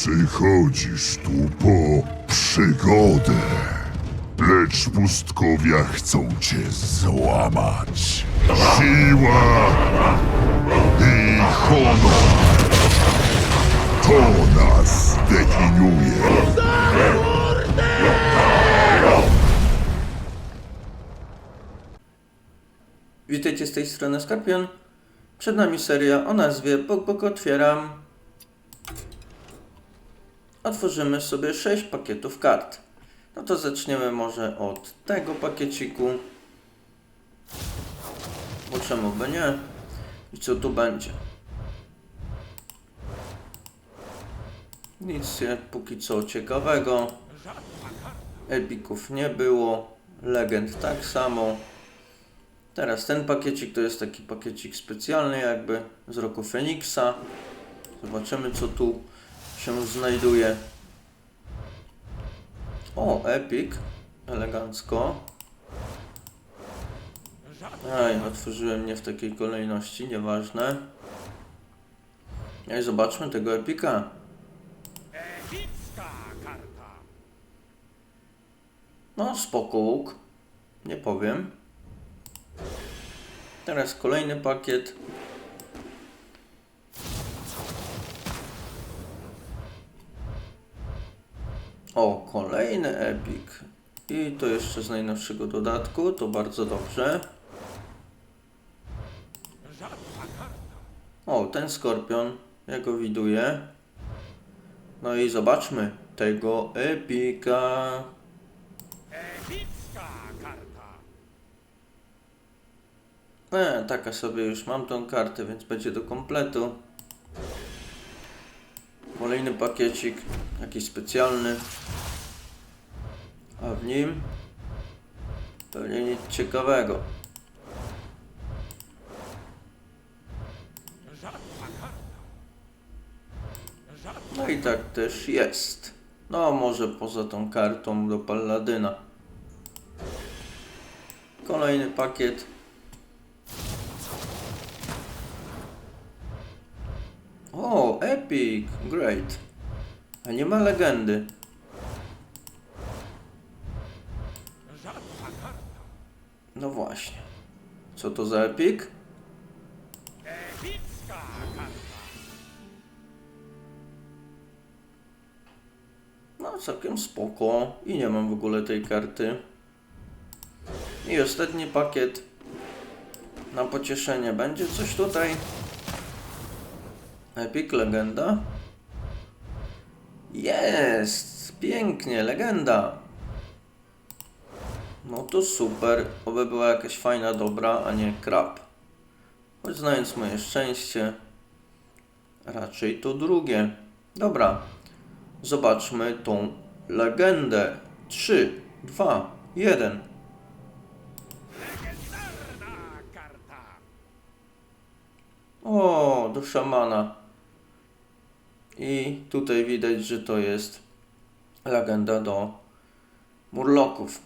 Przychodzisz tu po przygodę, lecz pustkowia chcą cię złamać. Siła i honor to nas definiuje. Witajcie z tej strony Skorpion. Przed nami seria o nazwie Bok Bok Otwieram. Otworzymy sobie 6 pakietów kart. No to zaczniemy może od tego pakieciku. Bo czemu by nie? I co tu będzie? Nic jak póki co ciekawego. Epików nie było. Legend tak samo. Teraz ten pakiecik to jest taki pakiecik specjalny jakby z roku Feniksa. Zobaczymy co tu się znajduje. O, Epic. Elegancko. Aj, otworzyłem nie w takiej kolejności, nieważne. Ej, zobaczmy tego Epika. No, spoko łuk. Nie powiem. Teraz kolejny pakiet. O, kolejny epik. I to jeszcze z najnowszego dodatku, to bardzo dobrze. O, ten skorpion, ja go widuję. No i zobaczmy tego epika. E, taka sobie już mam tą kartę, więc będzie do kompletu. Kolejny pakiecik, jakiś specjalny. A w nim pewnie nic ciekawego. No i tak też jest. No może poza tą kartą do Palladyna. Kolejny pakiet. Epic, great. A nie ma legendy. No właśnie. Co to za epic? No całkiem spoko. I nie mam w ogóle tej karty. I ostatni pakiet. Na pocieszenie będzie coś tutaj. Epic legenda. Jest! Pięknie, legenda. No to super. Oby była jakaś fajna, dobra, a nie krab. Choć znając moje szczęście, raczej to drugie. Dobra. Zobaczmy tą legendę. 3, 2, 1. Legendarna karta. O, do szamana. I tutaj widać, że to jest legenda do murloków.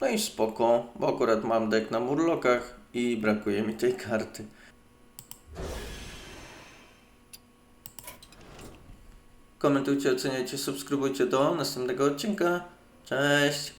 No i spoko, bo akurat mam dek na murlokach i brakuje mi tej karty. Komentujcie, oceniajcie, subskrybujcie do następnego odcinka. Cześć!